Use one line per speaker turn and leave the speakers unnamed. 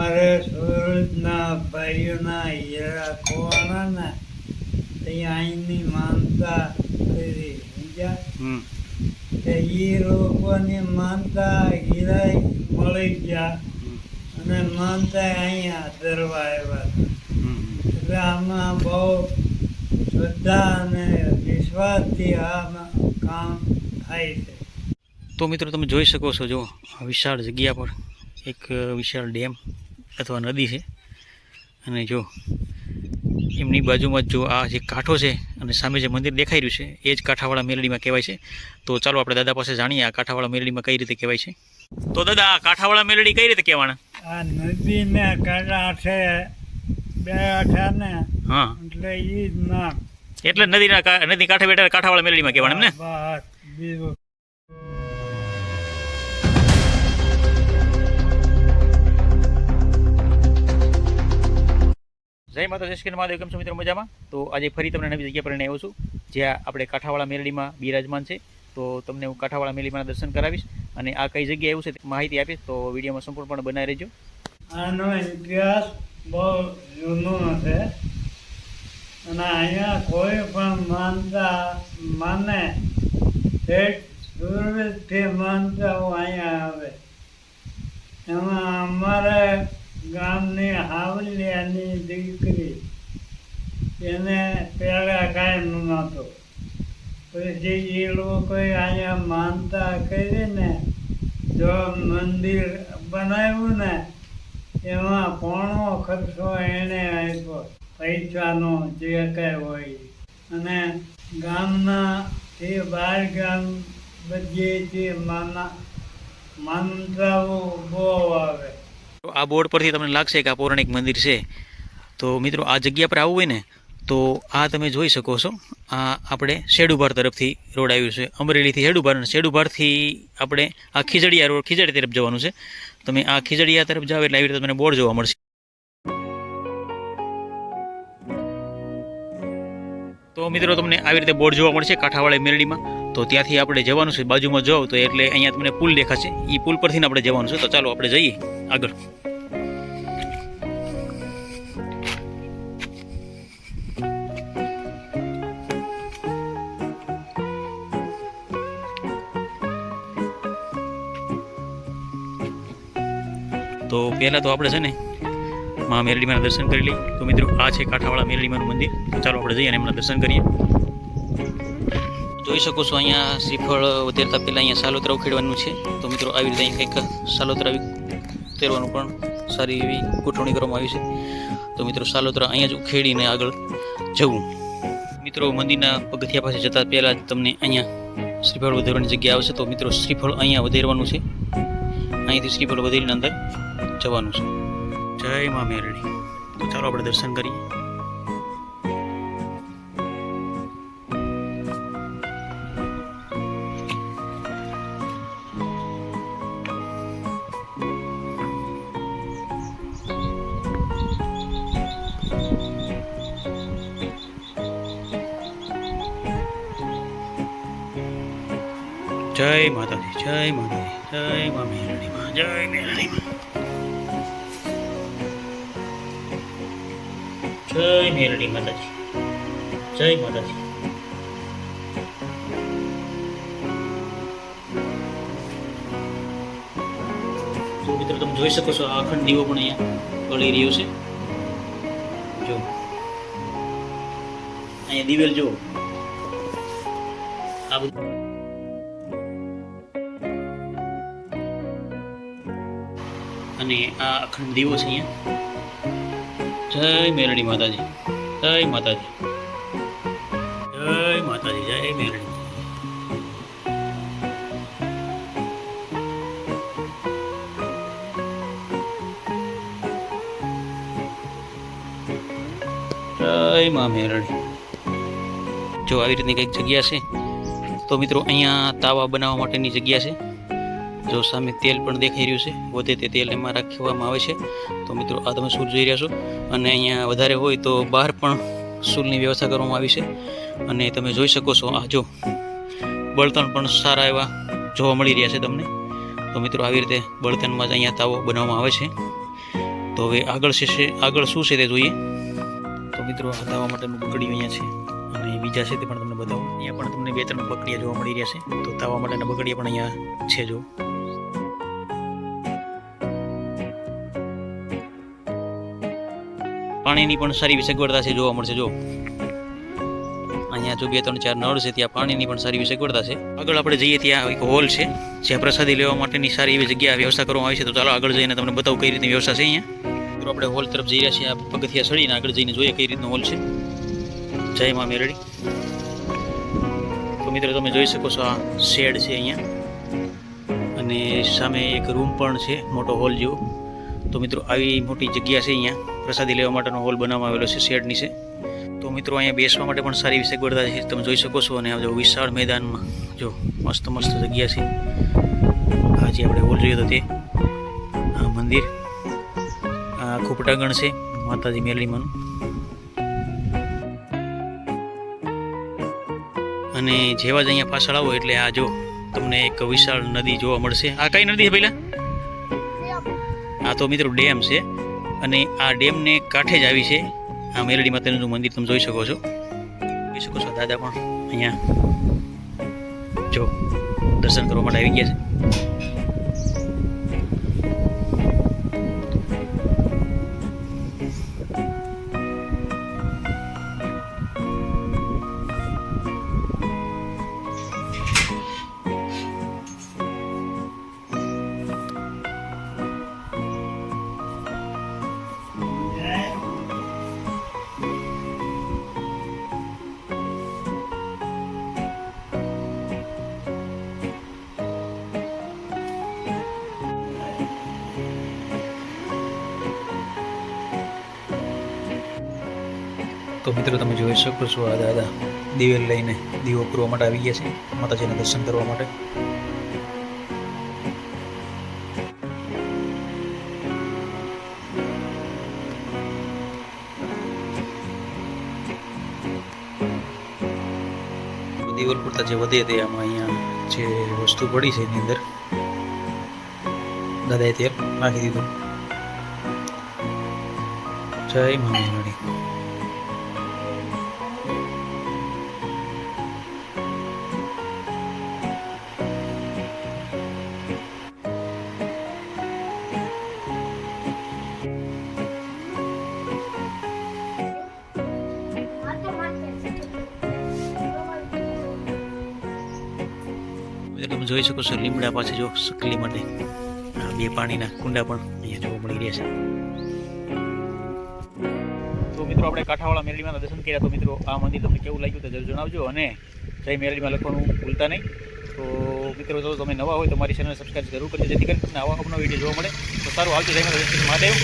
અમારે સુરતના ભાઈઓના હીરા ખોવાના ત્યાં અહીંની માનતા કરી. સમજ્યા?
હમ.
એ લોકોની માનતા હીરા મળી ગયા અને માનતા અહીંયા ધરવા આવ્યા એટલે આમાં બહુ શ્રદ્ધા અને વિશ્વાસથી આ કામ થાય છે.
તો મિત્રો તમે જોઈ શકો છો જો વિશાળ જગ્યા પર એક વિશાળ ડેમ અથવા નદી છે. અને જો એમની બાજુમાં જ આ જે કાંઠો છે અને સામે જે મંદિર દેખાઈ રહ્યું છે એ જ કાંઠાવાળા મેલડીમાં કહેવાય છે. તો ચાલો આપણે દાદા પાસે જાણીએ આ કાંઠાવાળા મેલડીમાં કઈ રીતે કહેવાય છે. તો દાદા આ કાંઠાવાળા મેલડી કઈ રીતે કહેવાના?
આ નદીને કાંઠે બે આઠા ને
હા.
એટલે ઈ જ નામ.
એટલે નદીના નદી કાંઠે બેઠા કાંઠાવાળા મેલડીમાં કહેવાના એમ ને? જય માતા જય મહાદેવ, કેમ છો મિત્રો મજામાં? તો આજે ફરી તમને નવી જગ્યા પર લઈને આવ્યો છું, જ્યાં આપણે કાંઠાવાળા મેરડીમાં બિરાજમાન છે. તો તમને હું કાંઠાવાળા મેરડીમાં દર્શન કરાવીશ અને આ કઈ જગ્યાએ એવું છે માહિતી આપીશ. તો વિડીયોમાં સંપૂર્ણપણે બનાવી રહેજો.
આનો ઇતિહાસ બહુ જૂનો છે. અને અહીંયા કોઈ પણ માનતા માને તે સુરતથી અહીંયા આવે. એમાં અમારે ગામની હાવલિયાની દીકરી. એને પહેલાં કાંઈ નહોતું. પછી એ લોકો અહીંયા માનતા કરીને જો મંદિર બનાવ્યું ને, એમાં પોણો ખર્ચો એણે આપ્યો, પૈસાનો જે કંઈ હોય. અને ગામના જે બાર ગામ બધેથી માના માનતાઓ બહુ આવે.
આ બોર્ડ પરથી તમને લાગશે કે આ પૌરાણિક મંદિર છે. તો મિત્રો, આ જગ્યા પર આવવું હોય ને, તો આ તમે જોઈ શકો છો. આ આપણે શેડુભાર તરફથી રોડ આવ્યું છે. અમરેલીથી શેડુભાર અને શેડુભારથી આપણે આ ખીજડીયા રોડ, ખીજડી તરફ જવાનું છે. તમે આ ખીજડીયા તરફ જાઓ એટલે આવી રીતે તમને બોર્ડ જોવા મળશે. તો મિત્રો, તમને આવી રીતે બોર્ડ જોવા મળશે કાંઠાવાળી મેરડીમાં. તો ત્યાંથી આપણે જવાનું છે, બાજુમાં જાઓ તો એટલે અહીંયા તમને પુલ દેખાશે. એ પુલ પરથી આપણે જવાનું છે, તો ચાલો આપણે જઈએ આગળ. તો પહેલાં તો આપણે છે ને મા મેરડીમાના દર્શન કરી લઈએ. તો મિત્રો, આ છે કાંઠાવાળા મેરડીમાનું મંદિર. ચાલો આપણે જઈએ અને એમના દર્શન કરીએ. જોઈ શકો છો અહીંયા શ્રીફળ વધેરતા પહેલાં અહીંયા સાલોતરા ઉખેડવાનું છે. તો મિત્રો આવી રીતે કંઈક સાલોતરા ઉતેરવાનું પણ સારી એવી ગોઠવણી કરવામાં આવી છે. તો મિત્રો સાલોતરા અહીંયા જ ઉખેડીને આગળ જવું. મિત્રો મંદિરના પગથિયા પાસે જતાં પહેલાં જ તમને અહીંયા શ્રીફળ વધેરવાની જગ્યા આવશે. તો મિત્રો શ્રીફળ અહીંયા વધેરવાનું છે. અહીંથી શ્રીફળ વધેરીને અંદર જવાનું છે. જય મા મેરણી તો ચાલો આપણે દર્શન કરીએ. જય માતાજી જય માતાજી, જય મા મેરડી મા જય મેરડી માં જય મેરણી માતાજી, જય માતાજી. તો મિત્રો તમે જોઈ શકો છો, આ અખંડ દીવો પણ અહીંયા બળી રહ્યો છે. જો. અહીંયા દિવેલ જો આ બધું અને આ અખંડ દીવો છે અહીંયા. જય મેરડી માતાજી, જય માતાજી. જય માતાજી, જય મેરડી. જય મા મેરડી. જો આવી રીતની કંઈક જગ્યા છે, તો મિત્રો અહીંયા તાવા બનાવવા માટેની જગ્યા છે. જો સામે તેલ પણ દેખાઈ રહ્યું છે વધે તે તેલ એમાં રાખવામાં આવે છે. તો મિત્રો, આ તમે સૂર જોઈ રહ્યા છો. અને અહીંયા વધારે હોય તો બહાર પણ સૂલની વ્યવસ્થા કરવામાં આવી છે. અને તમે જોઈ શકો છો, આ જો બળતણ પણ સારા એવા જોવા મળી રહ્યા છે તમને. તો મિત્રો, આવી રીતે બળતણમાં જ અહીંયા તાવો બનાવવામાં આવે છે. તો હવે આગળ છે આગળ શું છે તે જોઈએ. તો મિત્રો દાવા માટેનું બકડીયું અહીંયા છે. અને બીજા છે તે પણ તમને બતાવું. અહીંયા પણ તમને બે ત્રણ બકડીયા જોવા મળી રહ્યા છે. તો તાવા માટેના બકડીયા પણ અહીંયા છે જો. પાણીની પણ સારી સગવડતા છે જોવા મળશે, જો. અહીંયા જો બે, ત્રણ, ચાર નળ છે, ત્યાં પાણીની પણ સારી સગવડતા છે. આગળ આપણે જઈએ ત્યાં એક હોલ છે, જ્યાં પ્રસાદી લેવા માટેની સારી એવી જગ્યા વ્યવસ્થા કરવામાં આવી છે. તો ચાલો આગળ જઈને તમને બતાવું કઈ રીતની વ્યવસ્થા છે અહીંયા. આપણે હોલ તરફ જઈ રહ્યા છીએ, આ પગથિયા સળીને આગળ જઈને જોઈએ કઈ રીતનો હોલ છે. જય મા મેરડી. તો મિત્રો, તમે જોઈ શકો છો આ શેડ છે અહીંયા. અને સામે એક રૂમ પણ છે, મોટો હોલ જેવો. તો મિત્રો, આવી મોટી જગ્યા છે અહીંયા. પ્રસાદી લેવા માટેનો હોલ બનાવવામાં આવેલો છે શેડ છે. તો મિત્રો, અહીંયા બેસવા માટે પણ સારી સગવડતા છે. તમે જોઈ શકો છો, અને જો વિશાળ મેદાનમાં જો મસ્ત મસ્ત જગ્યા છે. આ જે આપણે હોલ જોયો તો તે, આ મંદિર આખું પટાંગણ છે, માતાજી મેલડીમાંનું અને જેવા જ અહીંયા પાછળ આવો એટલે આ જો તમને એક વિશાળ નદી જોવા મળશે. આ કઈ નદી છે પહેલા? આ તો મિત્રો ડેમ છે. અને આ ડેમને કાંઠે જ આવી છે. આ મેલડી માતાનું મંદિર તમે જોઈ શકો છો. જોઈ શકો છો દાદા પણ અહીંયા જો દર્શન કરવા માટે આવી ગયા છે. તો મિત્રો તમે જોઈ શકો છો આ દાદા દિવેલ લઈને દીવો પૂરવા માટે આવી ગયા છે માતાજીના દર્શન કરવા માટે. દિવેલ પૂરતા જે વધે તે આમાં અહીંયા જે વસ્તુ પડી છે એની અંદર. દાદાએ તેલ નાખી દીધું. જય મામી નડી જોઈ શકો છો, લીમડા પાસે જો સકલી માટે બે પાણીના કુંડા પણ અહીંયા જોવા મળી રહ્યા છે. તો મિત્રો, આપણે કાંઠાવાળા મેરડીમાં દર્શન કર્યા. તો મિત્રો, આ મંદિર તમને કેવું લાગ્યું તો જરૂર જણાવજો. અને જય મેરડીમાં લખવાનું ભૂલતા નહીં. તો મિત્રો, જો તમે નવા હોય તો મારી ચેનલ સબસ્ક્રાઈબ જરૂર કરજો, જેથી કરીને તમને આવા અપનો વીડિયો જોવા મળે. તો સારું, આવજો જય માતા મહાદેવ.